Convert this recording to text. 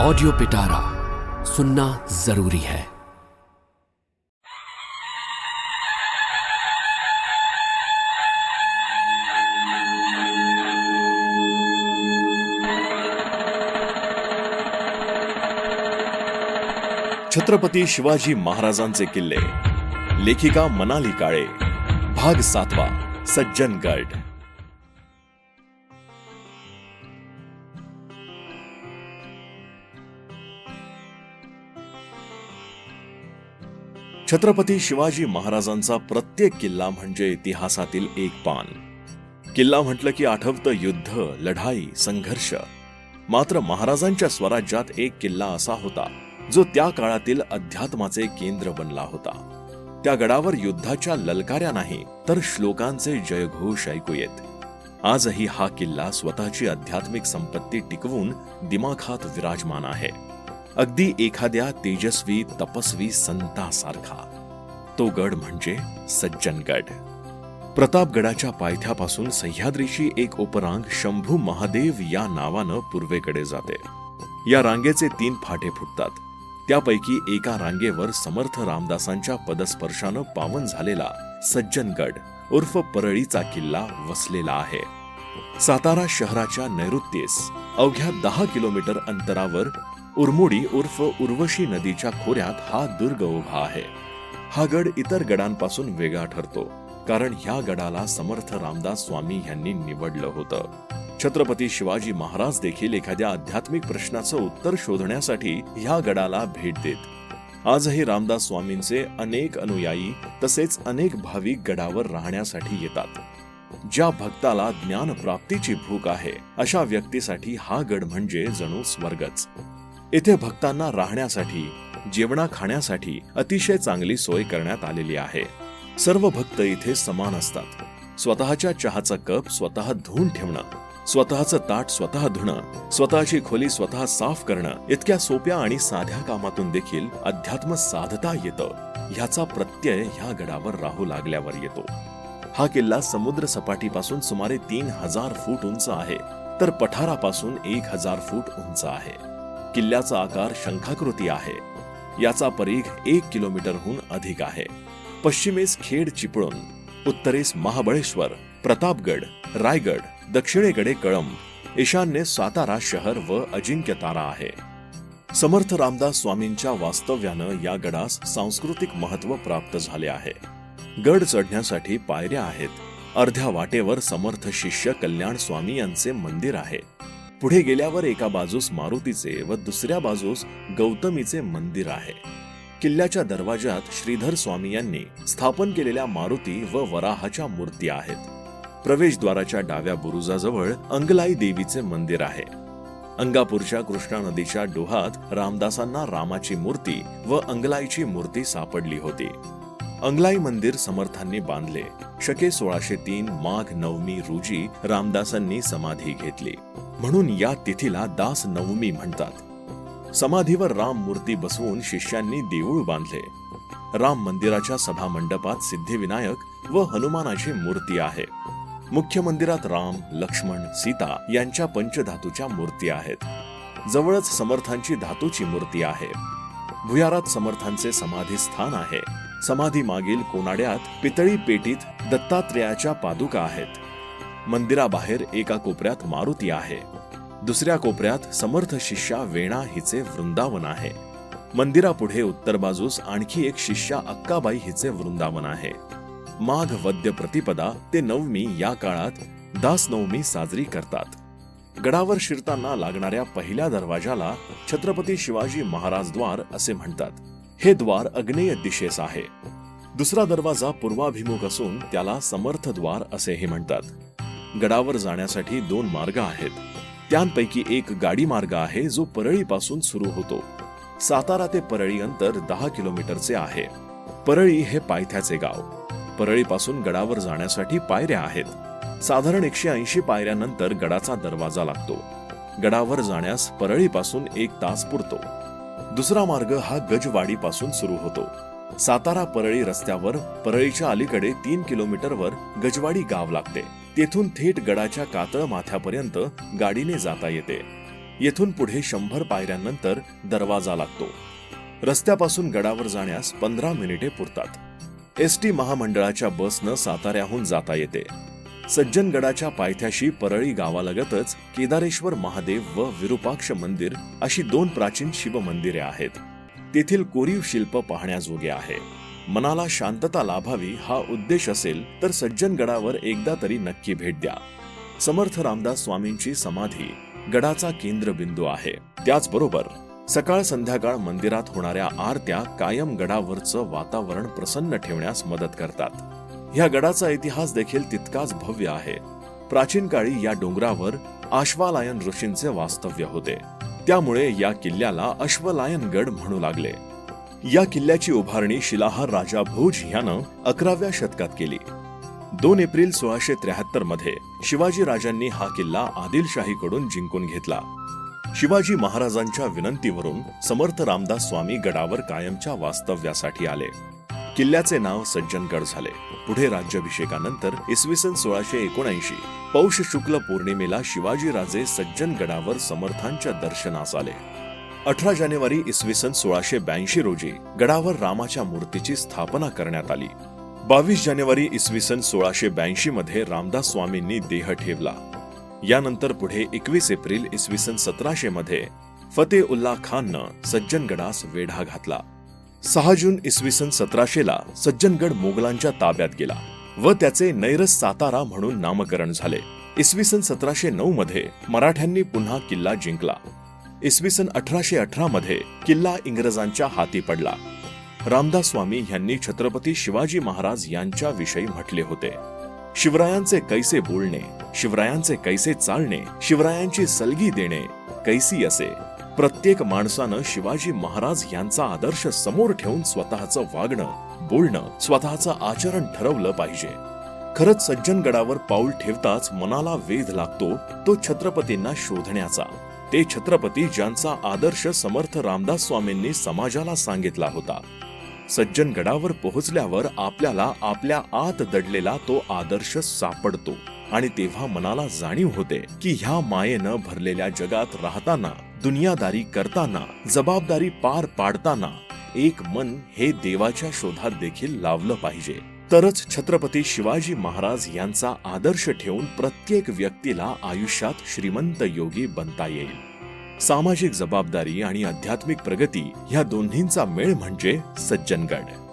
Audio पिटारा सुनना ज़रूरी है। छत्रपती शिवाजी महाराजांचे किल्ले, लेखिका मनाली काळे, भाग सातवा, सज्जनगड. छत्रपती शिवाजी महाराजांचा प्रत्येक किल्ला म्हणजे इतिहासातील एक पान. किल्ला म्हटलं की आठवतं युद्ध लढाई संघर्ष. मात्र महाराजांच्या स्वराज्यात एक किल्ला असा होता जो त्या काळातील अध्यात्माचे केंद्र बनला होता. त्या गडावर युद्धाच्या ललकाऱ्या नाही तर श्लोकांचे जयघोष ऐकू येत. आजही हा किल्ला स्वतःची आध्यात्मिक संपत्ती टिकवून दिमाखात विराजमान आहे. अगदी एखाद्या तेजस्वी तपस्वी संतासारखा. तो गड म्हणजे सज्जनगड. प्रतापगडाच्या पायथ्यापासून सह्याद्रीची एक उपरांग शंभू महादेव या नावानं पूर्वेकडे जाते. या रांगेचे तीन फाटे फुटतात. त्यापैकी एका रांगेवर समर्थ रामदासांच्या पदस्पर्शानं पावन झालेला सज्जनगड उर्फ परळीचा किल्ला वसलेला आहे. सातारा शहराच्या नैऋत्येस अवघ्या दहा किलोमीटर अंतरावर उरमुडी उर्फ उर्वशी नदीच्या खोऱ्यात हा दुर्ग उभा आहे. हा गड इतर गडांपासून वेगळा ठरतो कारण ह्या गडाला समर्थ रामदास स्वामी यांनी निवडलं होतं. छत्रपती शिवाजी महाराज देखील एखाद्या आध्यात्मिक प्रश्नाचं उत्तर शोधण्यासाठी ह्या गडाला भेट देत. आजही रामदास स्वामींचे अनेक अनुयायी तसेच अनेक भाविक गडावर राहण्यासाठी येतात. ज्या भक्ताला ज्ञान प्राप्तीची भूक आहे अशा व्यक्तीसाठी हा गड म्हणजे जणू स्वर्गच. येथे भक्तांना राहण्यासाठी जेवणा खाण्यासाठी अतिशय चांगली सोय करण्यात आलेली आहे. सर्व भक्त इथे समान असतात. स्वतःच्या चहाचा कप स्वतः धुवून ठेवणं स्वतःचं ताट स्वतः धुणं स्वतःची खोली स्वतः साफ करणं इतक्या सोप्या आणि साध्या कामातून देखील अध्यात्म साधता येतं. ह्याचा प्रत्यय ह्या गडावर राहू लागल्यावर येतो. हा किल्ला समुद्र सपाटीपासून सुमारे तीन हजार फूट उंच आहे तर पठारापासून एक हजार फूट उंच आहे. किल्ल्याचा आकार शंखाकृती आहे. याचा परीघ एक किलोमीटरहून अधिक आहे. पश्चिमेस खेड चिपळूण उत्तरेस महाबळेश्वर प्रतापगड रायगड दक्षिणेकडे कळंब ईशान्य सातारा शहर व अजिंक्यतारा आहे. समर्थ रामदास स्वामींच्या वास्तव्यानं या गडास सांस्कृतिक महत्त्व प्राप्त झाले आहे. गड चढण्यासाठी पायऱ्या आहेत. अर्ध्या वाटेवर समर्थ शिष्य कल्याण स्वामी यांचे मंदिर आहे. पुढे गेल्यावर एका बाजूस मारुतीचे व दुसऱ्या बाजूस गौतमीचे मंदिर आहे. किल्ल्याच्या दरवाजात श्रीधर स्वामी यांनी स्थापन केलेल्या मारुती व वराहाच्या मूर्ती आहेत. प्रवेशद्वाराच्या डाव्या बुरुजाजवळ अंगलाई देवीचे मंदिर आहे. अंगापूरच्या कृष्णा नदीच्या डोहात रामदासांना रामाची मूर्ती व अंगलाईची मूर्ती सापडली होती. अंगलाई मंदिर समर्थांनी बांधले. शके सोळाशे तीन माघ नवमी रोजी रामदासांनी समाधी घेतली. म्हणून या तिथीला दास नवमी म्हणतात. समाधीवर राम मूर्ती बसवून शिष्यांनी देऊळ बांधले. राम मंदिराच्या सभा मंडपात सिद्धिविनायक व हनुमानाची मूर्ती आहे. मुख्य मंदिरात राम लक्ष्मण सीता यांच्या पंचधातूच्या मूर्ती आहेत. जवळच समर्थांची धातूची मूर्ती आहे. भुयारात समर्थांचे समाधी स्थान आहे. समाधी मागील कोनाड्यात पितळी पेटीत दत्तात्रेयाच्या पादुका आहेत. मंदिराबाहेर एका कोपऱ्यात मारुती आहे. दुसऱ्या कोपऱ्यात समर्थ शिष्या वेणा हिचे वृंदावन आहे. मंदिरापुढे उत्तर बाजूस आणखी एक शिष्या अक्काबाई हिचे वृंदावन आहे. माघ वद्य प्रतिपदा ते नवमी या काळात दासनवमी साजरी करतात. गडावर शिरताना लागणाऱ्या पहिल्या दरवाजाला छत्रपती शिवाजी महाराज द्वार असे म्हणतात. हे द्वार अग्नेय दिशेस आहे. दुसरा दरवाजा पूर्वाभिमुख असून त्याला समर्थ द्वार असेही म्हणतात. गडावर जाण्यासाठी दोन मार्ग आहेत. त्यांपैकी एक गाडी मार्ग आहे जो परळीपासून सुरू होतो. सातारा ते परळी अंतर दहा किलोमीटरचे आहे. परळी हे पायथ्याचे गाव. परळीपासून गडावर जाण्यासाठी पायऱ्या आहेत. साधारण एकशे ऐंशी पायऱ्यानंतर गडाचा दरवाजा लागतो. गडावर जाण्यास परळीपासून एक तास पुरतो. दुसरा मार्ग हा गजवाडी पासून सुरू होतो. सातारा परळी रस्त्यावर परळीच्या अलीकडे तीन किलोमीटरवर गजवाडी गाव लागते. तेथून थेट गडाच्या कातळ माथ्यापर्यंत गाडीने जाता येते. येथून पुढे शंभर पायऱ्यांनंतर दरवाजा लागतो. रस्त्यापासून गडावर जाण्यास पंधरा मिनिटे पुरतात. एस टी महामंडळाच्या बसनं साताऱ्याहून जाता येते. सज्जनगडाच्या पायथ्याशी परळी गावालगतच केदारेश्वर महादेव व विरुपाक्ष मंदिर अशी दोन प्राचीन शिव मंदिरे आहेत. तेथील कोरीव शिल्प पाहण्याजोगे आहे. मनाला शांतता लाभावी हा उद्देश असेल तर सज्जनगडावर एकदा तरी नक्की भेट द्या. समर्थ रामदास स्वामींची समाधी गडाचा केंद्रबिंदू आहे. त्याचबरोबर सकाळ संध्याकाळ मंदिरात होणाऱ्या आरत्या कायम गडावरचं वातावरण प्रसन्न ठेवण्यास मदत करतात. ह्या गडाचा इतिहास देखील तितकाच भव्य आहे. प्राचीन काळी या डोंगरावर आश्वालायन ऋषींचे वास्तव्य होते. त्यामुळे या किल्ल्याला अश्वलायन गड म्हणू लागले. या किल्ल्याची उभारणी शिलाहार राजा भोज यानं अकराव्या शतकात केली. दोन एप्रिल सोळाशे त्र्याहत्तरमध्ये शिवाजी राजांनी हा किल्ला आदिलशाहीकडून जिंकून घेतला. शिवाजी महाराजांच्या विनंतीवरून समर्थ रामदास स्वामी गडावर कायमच्या वास्तव्यासाठी आले. किल्ल्याचे नाव सज्जनगड झाले. पुढे राज्याभिषेकानंतर इसवी सन सोळाशे एकोणऐंशी पौष शुक्ल पौर्णिमेला शिवाजी राजे सज्जनगडावर समर्थांच्या दर्शनास आले. अठरा जानेवारी इसवी सन सोळाशे ब्याऐंशी रोजी गडावर रामाच्या मूर्तीची स्थापना करण्यात आली. बावीस जानेवारी इसवी सन सोळाशे ब्याऐंशी मध्ये रामदास स्वामींनी देह ठेवला. यानंतर पुढे एकवीस एप्रिल इसवी सन सतराशे मध्ये फते उल्ला खाननं सज्जनगडास वेढा घातला. सहा जून इसवी सन सतराशेला सज्जनगड मोगलांच्या ताब्यात गेला व त्याचे नैरस सातारा म्हणून नामकरण झाले. इसवी सन सतराशे नऊ मध्ये मराठ्यांनी पुन्हा किल्ला जिंकला. इसवी सन अठराशे अठरा मध्ये किल्ला इंग्रजांच्या हाती पडला. रामदास स्वामी यांनी छत्रपती शिवाजी महाराज यांच्या विषयी म्हटले होते. शिवरायांचे कैसे बोलणे शिवरायांचे कैसे चालणे शिवरायांची सलगी देणे कैसी असे. प्रत्येक माणसानं शिवाजी महाराज यांचा आदर्श समोर ठेवून स्वतःचं वागणं बोलणं स्वतःचं आचरण ठरवलं पाहिजे. खरंच सज्जनगडावर पाऊल ठेवताच मनाला वेध लागतो तो छत्रपतींना शोधण्याचा. ते छत्रपती ज्यांचा आदर्श समर्थ रामदास स्वामींनी समाजाला सांगितला होता. सज्जनगडावर पोहोचल्यावर आपल्याला आपल्या आत दडलेला तो आदर्श सापडतो आणि तेव्हा मनाला जाणीव होते की ह्या मायेनं भरलेल्या जगात राहताना दुनियादारी करताना जबाबदारी पार पाडताना एक मन हे देवाच्या शोधात देखील लावलं पाहिजे. तरच छत्रपती शिवाजी महाराज यांचा आदर्श ठेवून प्रत्येक व्यक्तीला आयुष्यात श्रीमंत योगी बनता येईल. सामाजिक जबाबदारी आणि आध्यात्मिक प्रगती ह्या दोन्हींचा मेळ म्हणजे सज्जनगड.